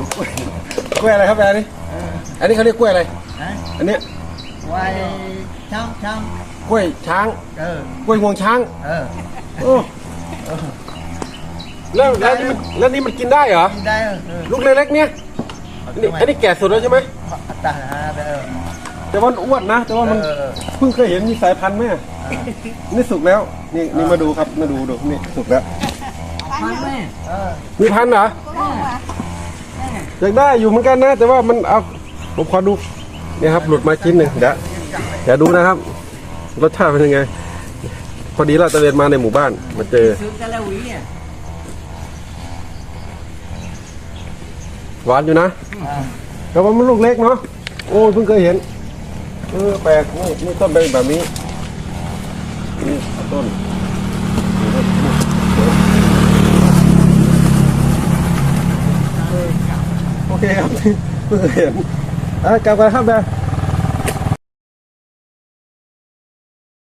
ดูกล้วยกล้วยอะไรครับแบร์นี่อันนี้เขาเรียกกล้วยอะไรฮะอันเนี้ยไว้ช่างช่างกล้วยช้างเออกล้วยงวงช้างเออโอ้แล้วแล้วนี่มันแล้วนี่มันกินได้เหรอ กินได้เออเออลูกเล็กๆเนี่ยอันนี้อันนี้แก่สุดแล้วใช่ไหม ตาหาไปเออ แต่ว่ามันอ้วนนะ แต่ว่ามันเออเออ เพิ่งเคยเห็นมีสายพันธุ์ไหมอะนี่สุกแล้ว นี่นี่มาดูครับมาดูดูนี่สุกแล้วมันแม่เออมีพันธุ์เหรอ อยากได้อยู่เหมือนกันนะ แต่ว่ามันเอาผมขอดูเนี่ยครับ หลุดมาชิ้นหนึ่งเดี๋ยวเดี๋ยวดูนะครับ รสชาติเป็นยังไง พอดีเราตะเวนมาในหมู่บ้าน มาเจอซื้อแต่ละหวีอะหวานอยู่นะแต่ว่ามันลูกเล็กเนาะโอ้เพิ่งเคยเห็นเออแปลกนี่นี่ต้นเป็นแบบนี้นี่ต้นโอ เคครับเพิ่งเคยเห็นอะกลับไปครับแบ